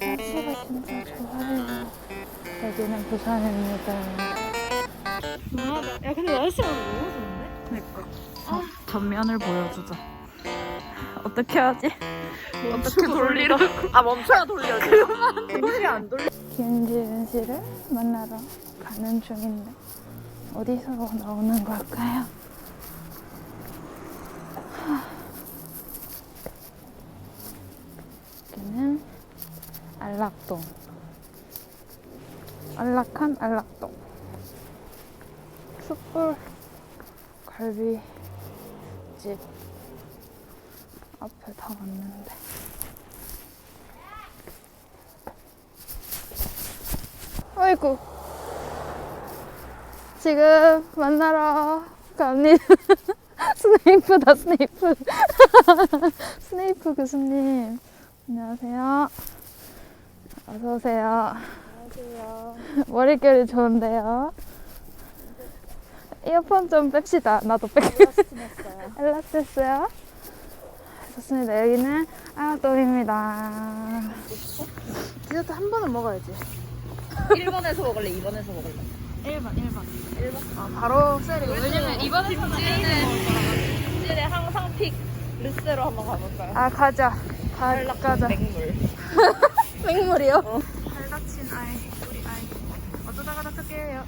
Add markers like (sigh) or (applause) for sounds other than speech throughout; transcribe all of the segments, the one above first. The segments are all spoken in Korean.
날씨가 진짜 좋아요. 여기는 부산입니다. 야 근데 날씨가 너무 좋은데? 그러니까 어, 전면을 보여주자. 어떻게 하지? 어떻게 돌리라고? 아 멈춰야 돌려야지 그만이 안 돌려 김지은 씨를 만나러 가는 중인데 어디서 나오는 걸까요? 하. 여기는 안락동. 안락한 안락동. 숯불 갈비집 앞에 다 왔는데. 아이고 지금 만나러 갑니다. (laughs) 스네이프다 스네이프. (laughs) 스네이프 교수님 안녕하세요 어서 오세요. 안녕하세요. (laughs) 머릿결이 좋은데요? 이어폰 좀 뺍시다. 나도 뺄 알았어요. 연락됐어요? (laughs) 좋습니다. 여기는 아동입니다. 디저트 한 번은 먹어야지. 1번에서 먹을래? 2번에서 먹을래? 1번 1번 1번? 아 바로 셀이고. 왜냐면 이번 팀지는 찐에 항상 픽 르세로 한번 가볼까요? 아 가자. 가, 가자. 맹물 (laughs) 맹물이요? 발다친 아이 우리 아이. 어쩌다가 다쳤게요.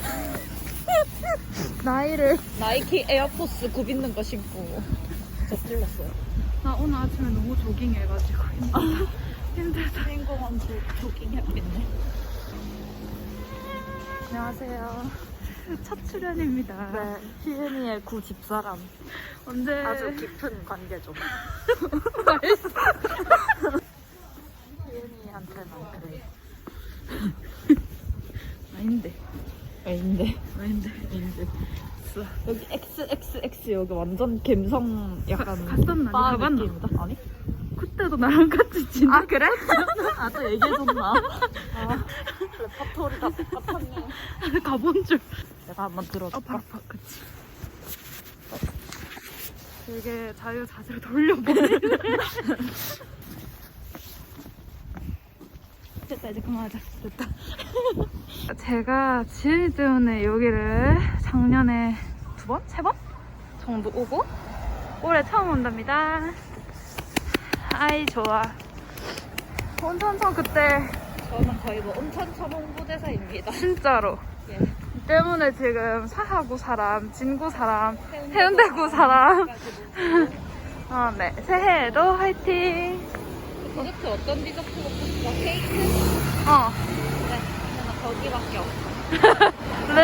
(laughs) 나이를. 나이키 에어포스 굽 있는 거 신고. 저 찔렀어요. 나 오늘 아침에 너무 조깅해가지고 힘들다. 주인공한 조깅 했겠네. 안녕하세요. 첫 출연입니다. 네 희은이의 구 집사람. 언제? 아주 깊은 관계죠 (laughs) 희은이한테는 그래 (laughs) 아닌데 아닌데 아닌데 아닌데 여기 XXX 여기 완전 갬성 약간 갔었나? 바 가봤나? 느낌이다. 아니? 그때도 나랑 같이 지내 아 그래? (laughs) 아 또 얘기해줬나? 아 레퍼토리가 똑같았네 가본 줄 내가 한번 어, 들어줄까? 바로 바, 그치. 되게 자유자재로 돌려보내. (laughs) 됐다, 이제 그만하자. 됐다. (laughs) 제가 지은이 때문에 여기를 작년에 두 번? 세 번? 정도 오고, 올해 처음 온답니다. 아이, 좋아. 온천천 그때 저는 거의 뭐 온천천 홍보대사입니다 진짜로. 예. 때문에 지금 사하구 사람, 진구 사람, 해운대구 사람. (laughs) 어, 네. 새해에도 화이팅! 디저트 어떤 디저트 먹고 싶어? 케이크? 어, 네 저는 거기밖에 없어 르,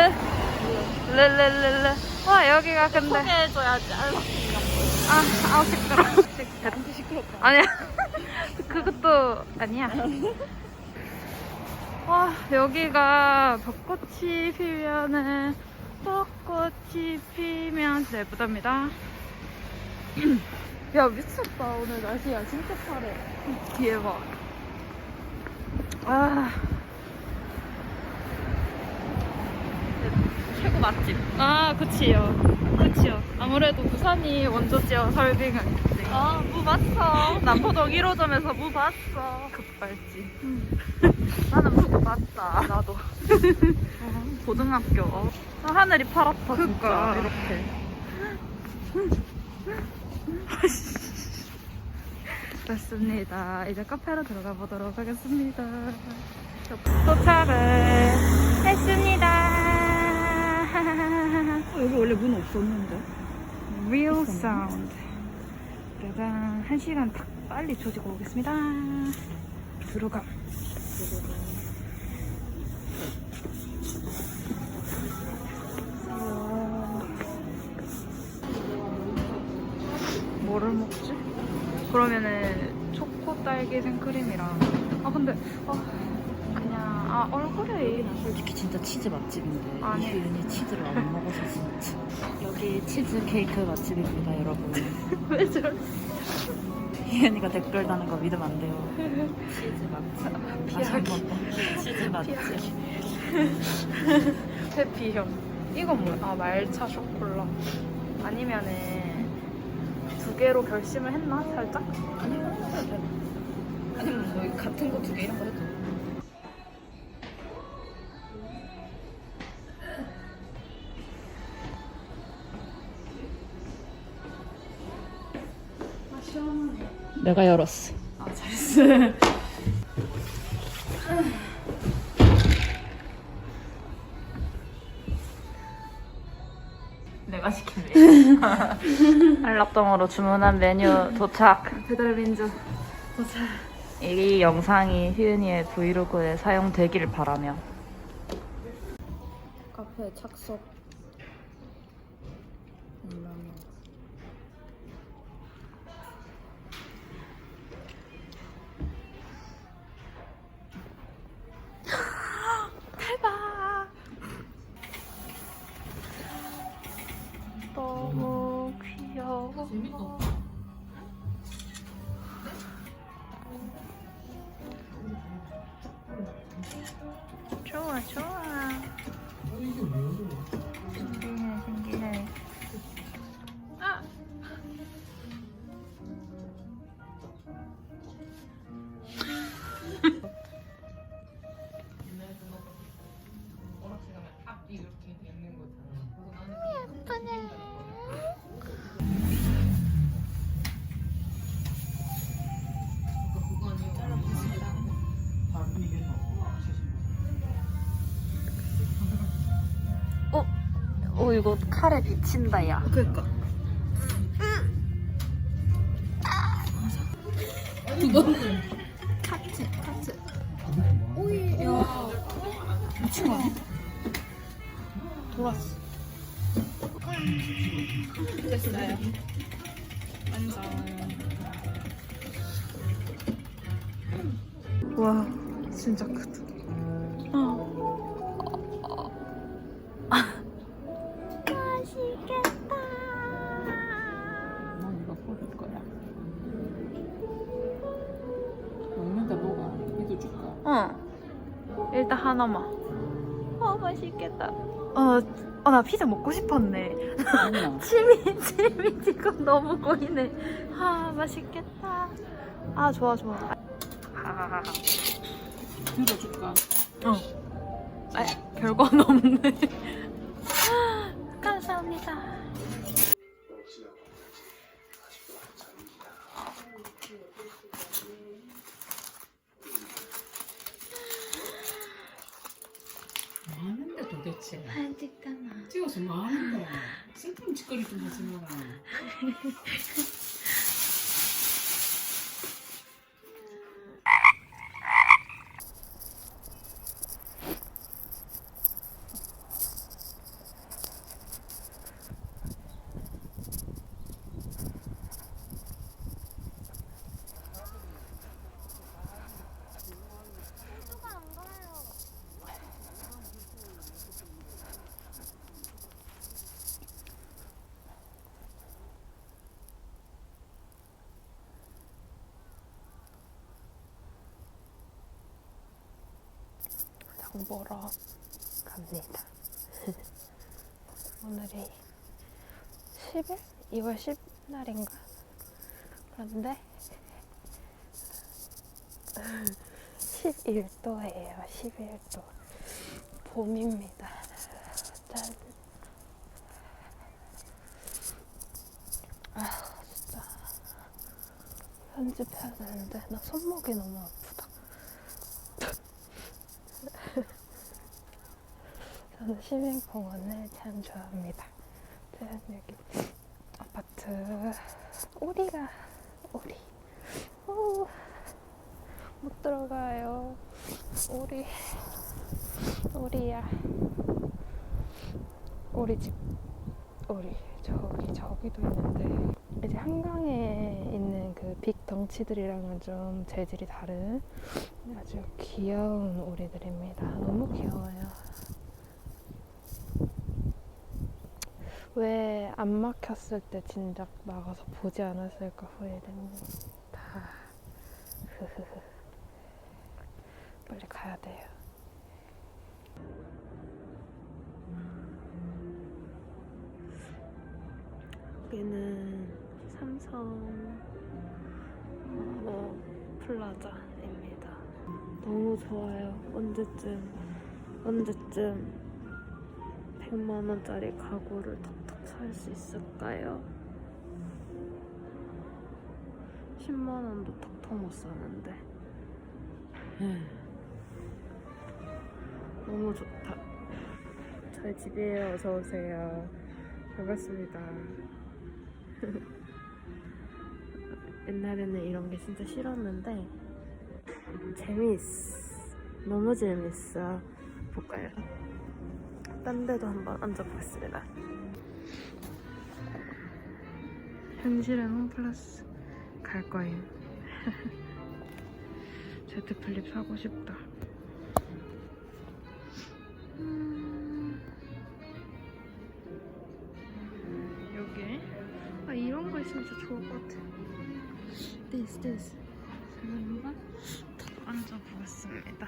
르, 르, 르, 르. 와, 여기가 근데. 소개해줘야지 알바 아, 아우, 시끄러워. 안돼 시끄럽다 아니야. (laughs) 그것도 아니야. 와, 여기가 벚꽃이 피면은, 벚꽃이 피면 진짜 예쁘답니다. (clears throat) 야, 미쳤다. 오늘 날씨야. 진짜 파래. 뒤에 봐. 아, 최고 맛집 아, 그치요. 그치요. 아무래도 부산이 원조지어 설빙은. 아무 봤어 남포동 1호점에서 무 봤어 급발진. 나는 무고 봤다 나도. 어, (laughs) 고등학교. 어. 아, 하늘이 파랗다 그니까. 진짜 이렇게 (laughs) 맞습니다. 이제 카페로 들어가 보도록 하겠습니다. 도착을 했습니다. (laughs) 어, 여기 원래 문 없었는데 Real sound. 짜잔. 한 시간 딱 빨리 조지고 오겠습니다. 들어가. 뭐를 딸기 생크림이랑. 아 근데 아 그냥 아 얼굴에 솔직히 진짜 치즈 맛집인데 아니. 이희은이 치즈를 안 먹어서 진짜 여기 치즈 케이크 맛집입니다 여러분. (laughs) 왜 저래? 희은이가 댓글 다는 거 믿으면 안 돼요. 치즈 맛집. 다시 한번 치즈 맛집. (laughs) 페피형. 이건 뭐야? 아 말차 쇼콜라. 아니면은 두 개로 결심을 했나 살짝? 아니면 아니면 저희 같은 거 두 개 이런 거 해줘. 내가 열었어. 아 잘했어. (laughs) 내가 시킨 메뉴. (laughs) 한락동으로 주문한 메뉴 도착. 배달 민주. 이 영상이 휘은이의 브이로그에 사용되기를 바라며. 카페 착석. (laughs) 대박. 너무 귀여워. 이거 칼에 비친다 야. 그니까. 돌았어. 됐어요. 완성. 와, 진짜 크다. 하나만. 어, 맛있겠다. 어, 어, 나 피자 먹고 싶었네. 침이, 침이 (laughs) 지금 너무 고이네. 아, 맛있겠다. 아, 좋아, 좋아. 아, 들어줄까? 어. 아, 별건 없네. (laughs) 감사합니다. 뭐하는데 도대체? 맛있잖아. 찍어서 뭐 하는 거야? 쓸데없는 짓거리 좀 하지 마라. (laughs) 장 보러 갑니다. 오늘이 10일? 2월 10날인가? 그런데 11도예요. 11도. 봄입니다. 짠. 아, 진짜. 편집해야 되는데, 나 손목이 너무 아프 저는 시민공원을 참 좋아합니다. 짠, 여기 아파트. 오리가, 오리. 오, 못 들어가요. 오리. 오리야. 오리 집. 오리. 저기, 저기도 있는데. 이제 한강에 있는 그 빅 덩치들이랑은 좀 재질이 다른 아주 귀여운 오리들입니다. 너무 귀여워요. 왜 안 막혔을 때 진작 나가서 보지 않았을까 후회됩니다. (laughs) 빨리 가야 돼요. 여기는 삼성 어, 뭐 플라자입니다. 너무 좋아요. 언제쯤 언제쯤 100만 원짜리 가구를 탁탁 살 수 있을까요? 10만 원도 턱턱 못 사는데. 너무 좋다. 저희 집이에요. 어서 오세요. 반갑습니다. (laughs) 옛날에는 이런 게 진짜 싫었는데 재미있어. 너무 재밌어. 볼까요? 딴 데도 한번 앉아보겠습니다. 현실은 홈플러스 갈 거예요. (laughs) 제트 플립 사고 싶다. 음, 여기 아 이런 거 있으면 진짜 좋을 것 같아. this this 제가 한번 탁 앉아보겠습니다.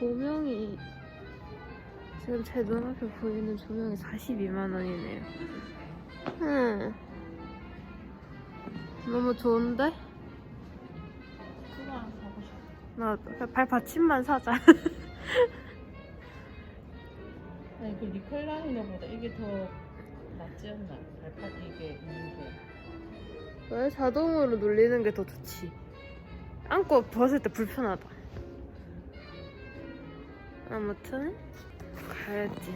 조명이 지금 제 눈앞에 보이는 조명이 42만 원이네요. 음. 너무 좋은데? 그거 하나 사고 싶어. 나발 받침만 사자. 아니 그 리클라이너보다 이게 더 낫지 않나? 발판 이게 있는 게. 왜 자동으로 눌리는 게 더 좋지? 안고 벗을 때 불편하다. 아무튼 가야지.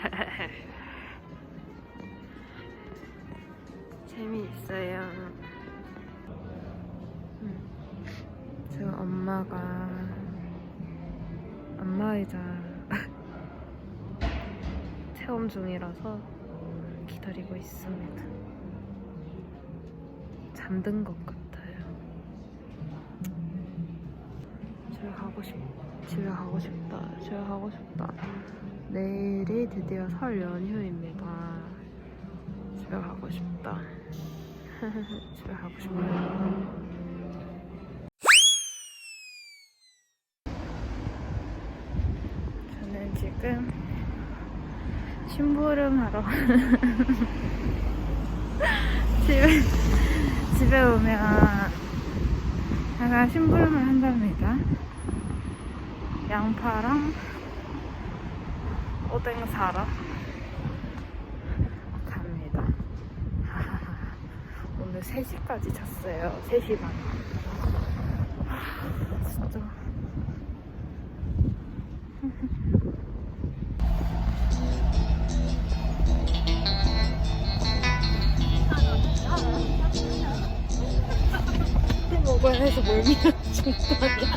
(laughs) 재미있어요. 음. 지금 엄마가 안마의자 (laughs) 체험 중이라서 기다리고 있습니다. 잠든 것 같아요. 집에 가고 싶, 집에 가고 싶다. 집에 가고 싶다. 내일이 드디어 설 연휴입니다. 집에 가고 싶다. (laughs) 집에 가고 싶어요. 저는 지금 심부름하러 (laughs) 집에 집에 오면 제가 심부름을 한답니다. 양파랑 오뎅 사러 갑니다. (laughs) 오늘 3시까지 잤어요. 3시 반. 진짜. (laughs) 먹어야 해서 멀미가. 멀미하는